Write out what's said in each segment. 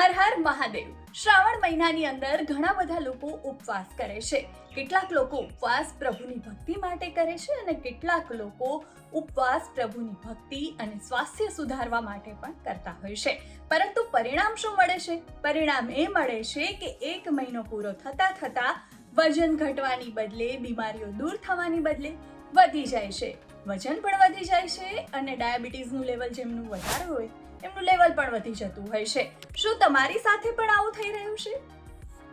હર હર મહાદેવ. શ્રાવણ મહિનાની અંદર ઘણા બધા લોકો ઉપવાસ કરે છે. કેટલાક લોકો ઉપવાસ પ્રભુની ભક્તિ માટે કરે છે અને કેટલાક લોકો ઉપવાસ પ્રભુની ભક્તિ અને સ્વાસ્થ્ય સુધારવા માટે પણ કરતા હોય છે. પરંતુ પરિણામ શું મળે છે? પરિણામ એ મળે છે કે એક મહિનો પૂરો થતા થતા વજન ઘટવાની બદલે, બીમારીઓ દૂર થવાની બદલે વધી જાય છે. વજન પણ વધી જાય છે અને ડાયાબિટીસનું લેવલ જેમનું વધારે હોય એમનું લેવલ પણ વધી જતું હોય છે. શું તમારી સાથે પણ આવું થઈ રહ્યું છે?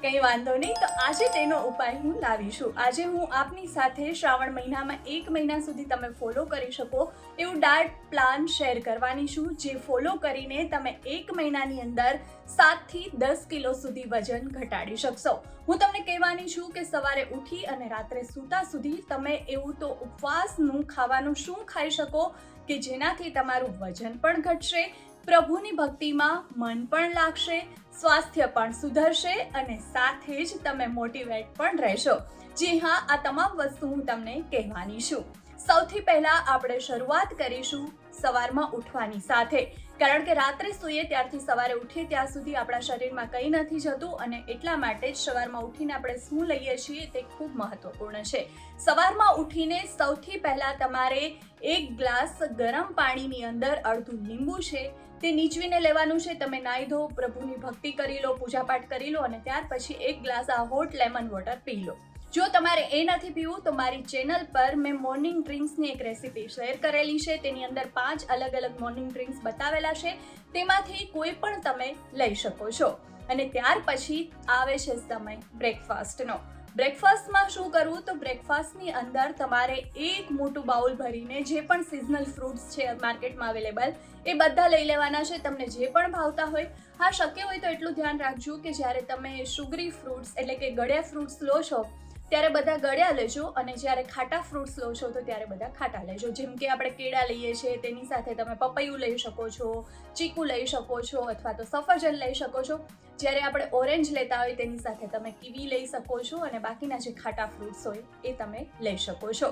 કંઈ વાંધો નહીં, તો આજે તેનો ઉપાય હું લાવીશું આજે હું આપની સાથે શ્રાવણ મહિનામાં એક મહિના સુધી તમે ફોલો કરી શકો એવું ડાયટ પ્લાન શેર કરવાની છું, જે ફોલો કરીને તમે એક મહિનાની અંદર સાતથી દસ કિલો સુધી વજન ઘટાડી શકશો. હું તમને કહેવાની છું કે સવારે ઉઠી અને રાત્રે સૂતા સુધી તમે એવું તો ઉપવાસનું ખાવાનું શું ખાઈ શકો કે જેનાથી તમારું વજન પણ ઘટશે પ્રભુની ભક્તિમાં મન પણ લાગશે, સ્વાસ્થ્ય પણ સુધરશે અને સાથે જ તમે મોટિવેટ પણ રહેશો. જી હા, આ તમામ વસ્તુ હું તમને કહેવાની છું. સૌથી પહેલા આપણે શરૂઆત કરીશું સવારમાં ઉઠવાની સાથે. કારણ કે રાત્રે સૂઈએ ત્યારથી સવારે ઉઠીએ ત્યાં સુધી આપણા શરીરમાં કંઈ નથી જતું અને એટલા માટે જ સવારમાં ઉઠીને આપણે શું લઈએ છીએ તે ખૂબ મહત્વપૂર્ણ છે. સવારમાં ઉઠીને સૌથી પહેલાં તમારે એક ગ્લાસ ગરમ પાણીની અંદર અડધું લીંબુ છે તે નીચવીને લેવાનું છે. તમે નાહી ધો, પ્રભુની ભક્તિ કરી લો, પૂજાપાઠ કરી લો અને ત્યાર પછી એક ગ્લાસ આ હોટ લેમન વોટર પી લો. જો તમારે એ નથી પીવું તો મારી ચેનલ પર મેં મોર્નિંગ ડ્રિંક્સની એક રેસીપી શેર કરેલી છે. તેની અંદર પાંચ અલગ અલગ મોર્નિંગ ડ્રિંક્સ બતાવેલા છે. તેમાંથી કોઈ પણ તમે લઈ શકો છો. અને ત્યાર પછી આવે છે સમય બ્રેકફાસ્ટનો. બ્રેકફાસ્ટમાં શું કરવું? તો બ્રેકફાસ્ટની અંદર તમારે એક મોટું બાઉલ ભરીને જે પણ સિઝનલ ફ્રૂટ્સ છે માર્કેટમાં અવેલેબલ એ બધા લઈ લેવાના છે, તમને જે પણ ભાવતા હોય. હા, શક્ય હોય તો એટલું ધ્યાન રાખજો કે જ્યારે તમે શુગરી ફ્રૂટ્સ એટલે કે ગળ્યા ફ્રૂટ્સ લો છો, ત્યારે બધા ગળ્યા લેજો અને જ્યારે ખાટા ફ્રૂટ્સ લો છો, તો ત્યારે બધા ખાટા લેજો. જેમ કે આપણે કેળા લઈએ છીએ, તેની સાથે તમે પપૈયું લઈ શકો છો, ચીકુ લઈ શકો છો અથવા તો સફરજન લઈ શકો છો. જ્યારે આપણે ઓરેન્જ લેતા હોય તેની સાથે તમે કીવી લઈ શકો છો અને બાકીના જે ખાટા ફ્રૂટ્સ હોય એ તમે લઈ શકો છો.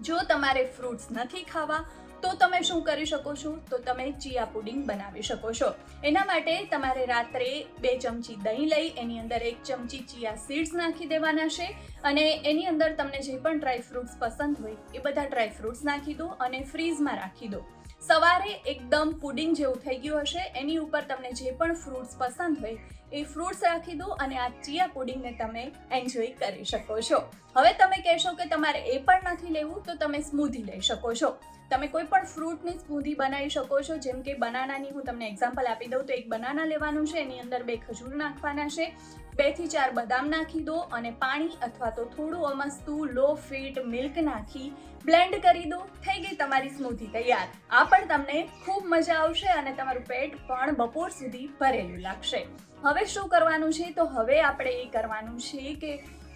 જો તમારે ફ્રૂટ્સ નથી ખાવા, તો તમે શું કરી શકો છો? તો તમે ચિયા પુડિંગ બનાવી શકો છો. એના માટે તમારે રાત્રે બે ચમચી દહીં લઈ, એની અંદર એક ચમચી ચિયા સીડ્સ નાખી દેવાના છે અને એની અંદર તમને જે પણ ડ્રાય ફ્રૂટ્સ પસંદ હોય એ બધા ડ્રાય ફ્રૂટ્સ નાખી દો અને ફ્રીઝમાં રાખી દો. સવારે એકદમ પુડિંગ જેવું થઈ ગયું હશે. એની ઉપર તમને જે પણ ફ્રૂટ્સ પસંદ હોય એ ફ્રૂટ્સ રાખી દો અને આ ચિયા પુડિંગને તમે એન્જોય કરી શકો છો. હવે તમે કહેશો કે તમારે એ પણ નથી લેવું, તો તમે સ્મૂધી લઈ શકો છો. તમે કોઈ પણ ફ્રૂટની સ્મૂધી બનાવી શકો છો. જેમ કે બનાનાની હું તમને એક્ઝામ્પલ આપી દઉં તો એક બનાના લેવાનું છે, એની અંદર બે ખજૂર નાખવાના છે. બેથી ચાર બદામ નાખી દો અને પાણી અથવા તો થોડું અમસ્તું લો ફીટ મિલ્ક નાખી બ્લેન્ડ કરી દો. થઈ ગઈ તમારી સ્મૂધી તૈયાર. આ પણ તમને ખૂબ મજા આવશે અને તમારું પેટ પણ બપોર સુધી ભરેલું લાગશે. હવે શું કરવાનું છે? તો હવે આપણે એ કરવાનું છે કે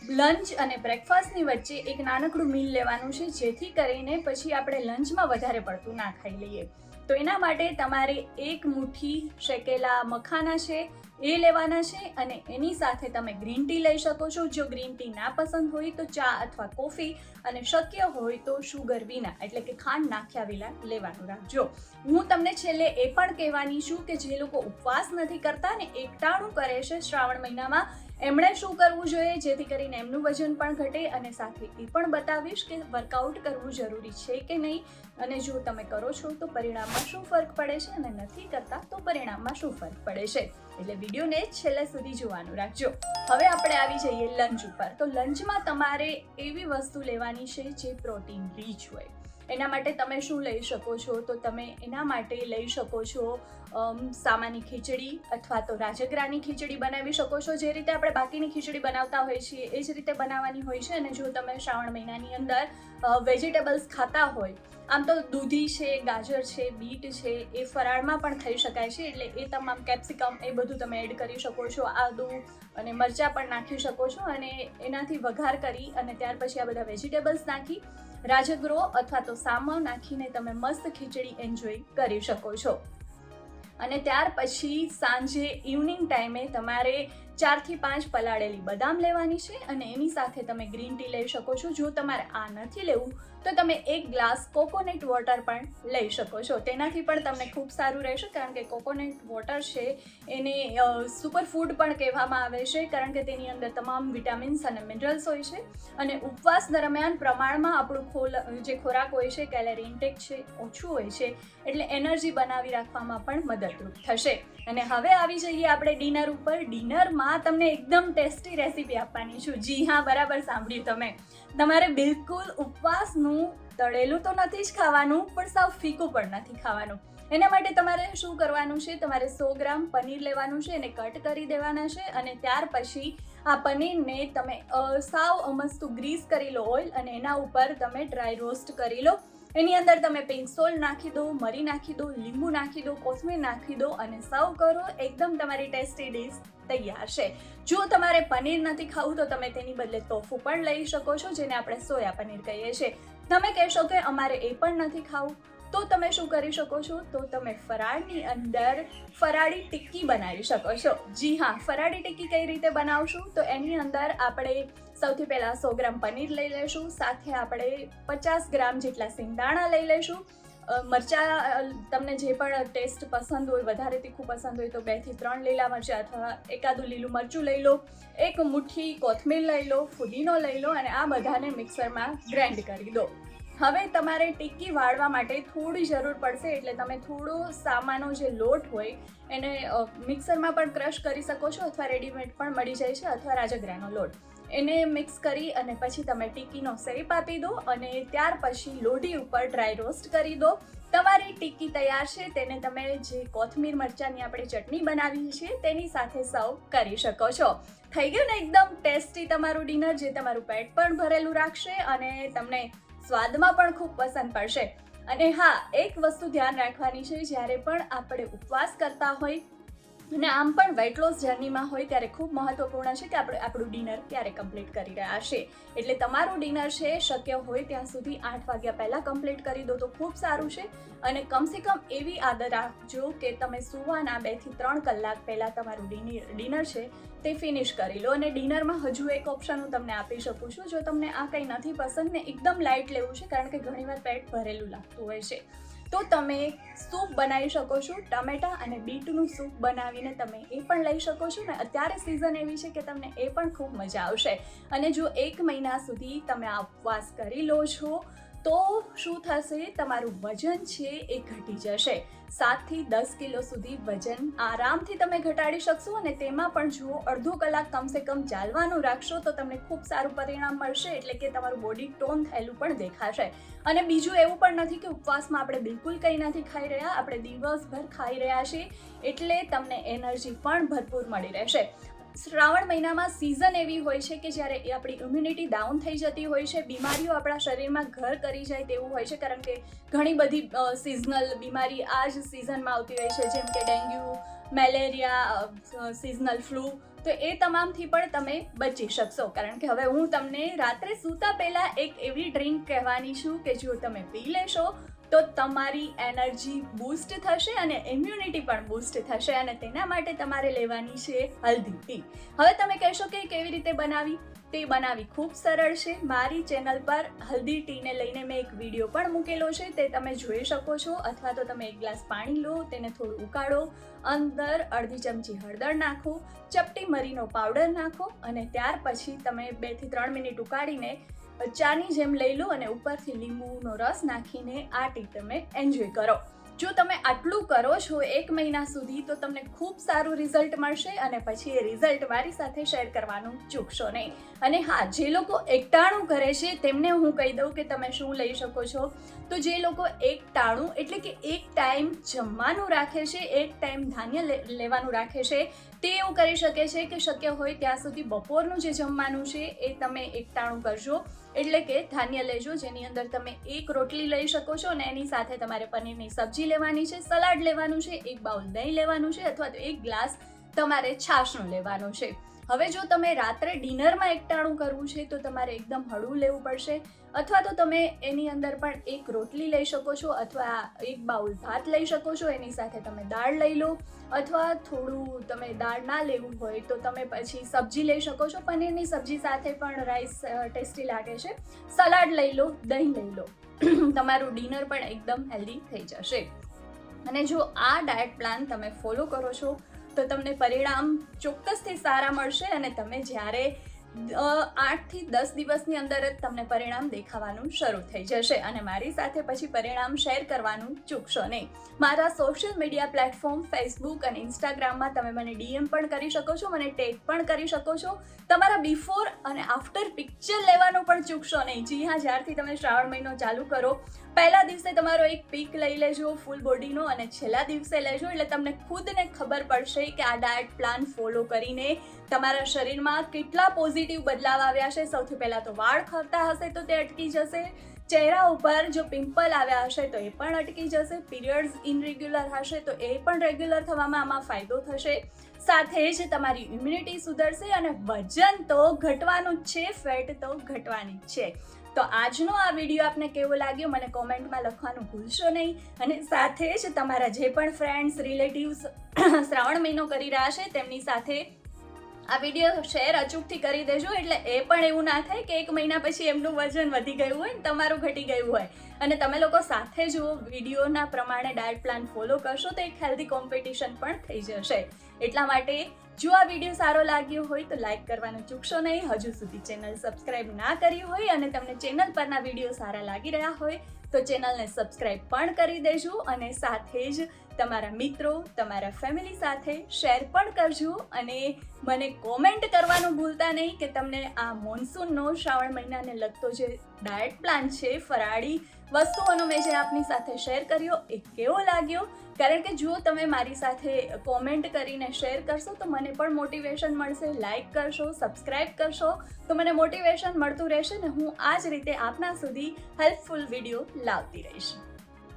લંચ અને બ્રેકફાસ્ટની વચ્ચે એક નાનકડું મીલ લેવાનું છે, જેથી કરીને પછી આપણે લંચમાં વધારે પડતું ના ખાઈ લઈએ. તો એના માટે તમારે એક મુઠ્ઠી શેકેલા મખાના છે એ લેવાના છે અને એની સાથે તમે ગ્રીન ટી લઈ શકો છો. જો ગ્રીન ટી ના પસંદ હોય તો ચા અથવા કોફી અને શક્ય હોય તો શુગર વિના, એટલે કે ખાંડ નાખ્યા વિના લેવાનું રાખજો. હું તમને છેલ્લે એ પણ કહેવાની છું કે જે લોકો ઉપવાસ નથી કરતા ને એકટાણું કરે છે શ્રાવણ મહિનામાં એમણે શું કરવું જોઈએ? જેથી કરીને એમનું વજન પણ ઘટે અને સાથે એ પણ બતાવીશ કે વર્કઆઉટ કરવું જરૂરી છે કે નહીં? અને જો તમે કરો છો તો પરિણામમાં શું ફરક પડે છે અને નથી કરતા તો પરિણામમાં શું ફરક પડે છે? એટલે વિડીયોને છેલ્લે સુધી જોવાનું રાખજો. હવે આપણે આવી જઈએ લંચ ઉપર. તો લંચમાં તમારે એવી વસ્તુ લેવાની છે જે પ્રોટીન રીચ હોય. એના માટે તમે શું લઈ શકો છો? તો તમે એના માટે લઈ શકો છો સામાની ખીચડી અથવા તો રાજગરાની ખીચડી બનાવી શકો છો. જે રીતે આપણે બાકીની ખીચડી બનાવતા હોઈએ છીએ, એ જ રીતે બનાવવાની હોય છે. અને જો તમે શ્રાવણ મહિનાની અંદર વેજીટેબલ્સ ખાતા હોય, આમ તો દૂધી છે, ગાજર છે, બીટ છે, એ ફરાળમાં પણ ખાઈ શકાય છે. એટલે એ તમામ કેપ્સિકમ એ બધું તમે એડ કરી શકો છો, આદુ અને મરચાં પણ નાખી શકો છો. અને એનાથી વઘાર કરી અને ત્યાર પછી આ બધા વેજીટેબલ્સ નાખી રાજગરો અથવા તો સામો નાખીને તમે મસ્ત ખીચડી એન્જોય કરી શકો છો. અને ત્યાર પછી સાંજે ઇવનિંગ ટાઈમે તમારે ચારથી પાંચ પલાળેલી બદામ લેવાની છે અને એની સાથે તમે ગ્રીન ટી લઈ શકો છો. જો તમારે આ નથી લેવું, તો તમે એક ગ્લાસ કોકોનટ વોટર પણ લઈ શકો છો. તેનાથી પણ તમને ખૂબ સારું રહેશે, કારણ કે કોકોનટ વોટર છે એને સુપર ફૂડ પણ કહેવામાં આવે છે, કારણ કે તેની અંદર તમામ વિટામિન્સ અને મિનરલ્સ હોય છે. અને ઉપવાસ દરમિયાન પ્રમાણમાં આપણું ખોલ, જે ખોરાક હોય છે, કેલેરી ઇન્ટેક છે, ઓછું હોય છે, એટલે એનર્જી બનાવી રાખવામાં પણ મદદરૂપ થશે. અને હવે આવી જઈએ આપણે ડિનર ઉપર. ડિનરમાં તમને એકદમ ટેસ્ટી રેસીપી આપવાની છું. જી હા, બરાબર સાંભળ્યું તમે. તમારે બિલકુલ ઉપવાસનું તળેલું તો નથી જ ખાવાનું, પણ સાવ ફીકું પણ નથી ખાવાનું. એના માટે તમારે શું કરવાનું છે? તમારે સો ગ્રામ પનીર લેવાનું છે, એને કટ કરી દેવાના છે અને ત્યાર પછી આ પનીરને તમે સાવ અમસ્તું ગ્રીસ કરી લો ઓઇલ અને એના ઉપર તમે ડ્રાય રોસ્ટ કરી લો. એની અંદર તમે પિંક નાખી દો, મરી નાખી દો, લીંબુ નાખી દો, કોથમીર નાખી દો અને સર્વ કરો. એકદમ તમારી ટેસ્ટી ડીશ તૈયાર છે. જો તમારે પનીર નથી ખાવું, તો તમે તેની બદલે તોફુ પણ લઈ શકો છો, જેને આપણે સોયા પનીર કહીએ છીએ. તમે કહેશો કે અમારે એ પણ નથી ખાવું. તો તમે શું કરી શકો છો? તો તમે ફરાળની અંદર ફરાળી ટિક્કી બનાવી શકો છો. જી હા, ફરાળી ટિક્કી કઈ રીતે બનાવશું? તો એની અંદર આપણે સૌથી પહેલાં સો ગ્રામ પનીર લઈ લઈશું સાથે આપણે પચાસ ગ્રામ જેટલા સિંગદાણા લઈ લઈશું મરચાં તમને જે પણ ટેસ્ટ પસંદ હોય, વધારે તીખું પસંદ હોય તો બેથી ત્રણ લીલા મરચાં અથવા એકાદું લીલું મરચું લઈ લો, એક મુઠ્ઠી કોથમીર લઈ લો, ફુદીનો લઈ લો અને આ બધાને મિક્સરમાં ગ્રાઇન્ડ કરી દો. હવે તમારે ટિક્કી વાળવા માટે થોડી જરૂર પડશે એટલે તમે થોડો સામાનો જે લોટ હોય એને મિક્સરમાં પણ ક્રશ કરી શકો છો અથવા રેડીમેડ પણ મળી જાય છે અથવા રાજગરાનો લોટ. એને મિક્સ કરી અને પછી તમે ટિક્કીનો શેપ આપી દો અને ત્યાર પછી લોઢી ઉપર ડ્રાય રોસ્ટ કરી દો. તમારી ટિક્કી તૈયાર છે તેને તમે જે કોથમીર મરચાંની આપણે ચટણી બનાવી છે તેની સાથે સર્વ કરી શકો છો. થઈ ગયું ને એકદમ ટેસ્ટી તમારું ડિનર જે તમારું પેટ પણ ભરેલું રાખશે અને તમને સ્વાદમાં પણ ખૂબ પસંદ પડશે. અને હા, એક વસ્તુ ધ્યાન રાખવાની છે, જ્યારે પણ આપણે ઉપવાસ કરતા હોય અને આમ પણ વેટ લોસ જર્નીમાં હોય, ત્યારે ખૂબ મહત્વપૂર્ણ છે કે આપણે આપણું ડિનર ક્યારે કમ્પ્લીટ કરી રહ્યા છે. એટલે તમારું ડિનર છે, શક્ય હોય ત્યાં સુધી આઠ વાગ્યા પહેલાં કમ્પ્લીટ કરી દો તો ખૂબ સારું છે. અને કમસે કમ એવી આદત રાખજો કે તમે સુવાના બેથી ત્રણ કલાક પહેલાં તમારું ડિનર ડિનર છે તે ફિનિશ કરી લો અને ડિનરમાં હજુ એક ઓપ્શન હું તમને આપી શકું છું, જો તમને આ કંઈ નથી પસંદ ને એકદમ લાઇટ લેવું છે, કારણ કે ઘણીવાર પેટ ભરેલું લાગતું હોય છે. તો તમે સૂપ બનાવી શકો છો, ટમેટા અને બીટનું સૂપ બનાવીને તમે એ પણ લઈ શકો છો ને અત્યારે સિઝન એવી છે કે તમને એ પણ ખૂબ મજા આવશે. અને જો એક મહિના સુધી તમે આ ઉપવાસ કરી લો છો તો શું થશે? તમારું વજન છે એ ઘટી જશે. સાતથી દસ કિલો સુધી વજન આરામથી તમે ઘટાડી શકશો અને તેમાં પણ જુઓ, અડધો કલાક કમસે કમ ચાલવાનું રાખશો તો તમને ખૂબ સારું પરિણામ મળશે, એટલે કે તમારું બોડી ટોન થયેલું પણ દેખાશે. અને બીજું એવું પણ નથી કે ઉપવાસમાં આપણે બિલકુલ કંઈ નથી ખાઈ રહ્યા, આપણે દિવસભર ખાઈ રહ્યા છીએ, એટલે તમને એનર્જી પણ ભરપૂર મળી રહેશે. શ્રાવણ મહિનામાં સિઝન એવી હોય છે કે જ્યારે આપણી ઇમ્યુનિટી ડાઉન થઈ જતી હોય છે, બીમારીઓ આપણા શરીરમાં ઘર કરી જાય તેવું હોય છે, કારણ કે ઘણી બધી સિઝનલ બીમારી આ જ સિઝનમાં આવતી હોય છે, જેમ કે ડેન્ગ્યુ, મેલેરિયા સિઝનલ ફ્લૂ તો એ તમામથી પણ તમે બચી શકશો. કારણ કે હવે હું તમને રાત્રે સૂતા પહેલાં એક એવી ડ્રિંક કહેવાની છું કે જો તમે પી લેશો તો તમારી એનર્જી બૂસ્ટ થશે અને ઇમ્યુનિટી પણ બૂસ્ટ થશે અને તેના માટે તમારે લેવાની છે હલ્દી ટી હવે તમે કહેશો કે કેવી રીતે બનાવી? તે બનાવી ખૂબ સરળ છે. મારી ચેનલ પર હલ્દી ટીને લઈને મેં એક વીડિયો પણ મૂકેલો છે. તે તમે જોઈ શકો છો. અથવા તો તમે એક ગ્લાસ પાણી લો, તેને થોડું ઉકાળો. અંદર અડધી ચમચી હળદર નાખો. ચપટી મરીનો પાવડર નાખો અને ત્યાર પછી તમે બેથી ત્રણ મિનિટ ઉકાળીને ચાની જેમ લઈ લો અને ઉપરથી લીંબુનો રસ નાખીને આ ટી તમે એન્જોય કરો. જો તમે આટલું કરો છો એક મહિના સુધી, તો તમને ખૂબ સારું રિઝલ્ટ મળશે અને પછી એ રિઝલ્ટ મારી સાથે શેર કરવાનું ચૂકશો નહીં. અને હા, જે લોકો એકટાણું કરે છે, તેમને હું કહી દઉં કે તમે શું લઈ શકો છો? તો જે લોકો એકટાણું, એટલે કે એક ટાઈમ જમવાનું રાખે છે, એક ટાઈમ ધાન્ય લેવાનું રાખે છે તે એવું કરી શકે છે કે શક્ય હોય ત્યાં સુધી બપોરનું જે જમવાનું છે એ તમે એકટાણું કરજો. એટલે કે ધાન્ય લેજો, જેની અંદર તમે એક રોટલી લઈ શકો છો અને એની સાથે તમારે પનીરની સબ્જી લેવાની છે, સલાડ લેવાનું છે, એક બાઉલ દહીં લેવાનું છે અથવા તો એક ગ્લાસ તમારે છાશનું લેવાનું છે. હવે જો તમે રાત્રે ડિનરમાં એકટાણું કરવું છે તો તમારે એકદમ હળવું લેવું પડશે. અથવા તો તમે એની અંદર પણ એક રોટલી લઈ શકો છો, અથવા એક બાઉલ ભાત લઈ શકો છો, એની સાથે તમે દાળ લઈ લો, અથવા થોડું તમે દાળ ના લેવું હોય તો તમે પછી સબ્જી લઈ શકો છો, પનીરની સબ્જી સાથે પણ રાઈસ ટેસ્ટી લાગે છે. સલાડ લઈ લો, દહીં લઈ લો. તમારું ડિનર પણ એકદમ હેલ્ધી થઈ જશે. અને જો આ ડાયટ પ્લાન તમે ફોલો કરો છો, તો તમને પરિણામ ચોક્કસથી સારા મળશે અને તમે જ્યારે આઠથી દસ દિવસની અંદર જ તમને પરિણામ દેખાવાનું શરૂ થઈ જશે અને મારી સાથે પછી પરિણામ શેર કરવાનું ચૂકશો નહીં. મારા સોશિયલ મીડિયા પ્લેટફોર્મ ફેસબુક અને ઇન્સ્ટાગ્રામમાં તમે મને ડીએમ પણ કરી શકો છો, મને ટેગ પણ કરી શકો છો. તમારા બિફોર અને આફ્ટર પિક્ચર લેવાનું પણ ચૂકશો નહીં. જી હા, જ્યારથી તમે શ્રાવણ મહિનો ચાલુ કરો પહેલા દિવસે તમારો એક પીક લઈ લેજો ફૂલ બોડીનો અને છેલ્લા દિવસે લેજો એટલે તમને ખુદને ખબર પડશે કે આ ડાયટ પ્લાન ફોલો કરીને તમારા શરીરમાં કેટલા પોઝિટિવ બદલાવ આવ્યા છે સૌથી પહેલાં તો વાળ ખરતા હશે તો તે અટકી જશે. ચહેરા ઉપર જો પિમ્પલ આવ્યા હશે તો એ પણ અટકી જશે. પીરિયડ્સ ઇનરેગ્યુલર હશે તો એ પણ રેગ્યુલર થવામાં આમાં ફાયદો થશે. સાથે જ તમારી ઇમ્યુનિટી સુધરશે અને વજન તો ઘટવાનું જ છે, ફેટ તો ઘટવાની જ છે. તો આજનો આ વીડિયો આપને કેવો લાગ્યો મને કોમેન્ટમાં લખવાનું ભૂલશો નહીં. અને સાથે જ તમારા જે પણ ફ્રેન્ડ્સ રિલેટિવ્સ શ્રાવણ મહિનો કરી રહ્યા છે, તેમની સાથે આ વીડિયો શેર અચૂકથી કરી દેજો, એટલે એ પણ એવું ના થાય કે એક મહિના પછી એમનું વજન વધી ગયું હોય ને તમારું ઘટી ગયું હોય. અને તમે લોકો સાથે જો વિડીયોના પ્રમાણે ડાયટ પ્લાન ફોલો કરશો તો એક હેલ્ધી કોમ્પિટિશન પણ થઈ જશે. એટલા માટે જો આ વીડિયો સારો લાગ્યો હોય તો લાઈક કરવાનું ચૂકશો નહીં. હજુ સુધી ચેનલ સબસ્ક્રાઇબ ના કરી હોય અને તમને ચેનલ પરના વીડિયો સારા લાગી રહ્યા હોય તો ચેનલને સબસ્ક્રાઇબ પણ કરી દેજો અને સાથે જ તમારા મિત્રો, તમારા ફેમિલી સાથે શેર પણ કરજો અને મને કોમેન્ટ કરવાનું ભૂલતા નહીં કે તમને આ મોન્સૂનનો શ્રાવણ મહિનાને લગતો જે ડાયટ પ્લાન છે, ફરાળી વસ્તુઓનો મેં જે આપની સાથે શેર કર્યો એ કેવો લાગ્યો? કારણ કે જો તમે મારી સાથે કોમેન્ટ કરીને શેર કરશો તો મને પણ મોટિવેશન મળશે. લાઇક કરશો સબસ્ક્રાઇબ કરશો તો મને મોટિવેશન મળતું રહેશે ને હું આ જ રીતે આપના સુધી હેલ્પફુલ વીડિયો લાવતી રહીશ.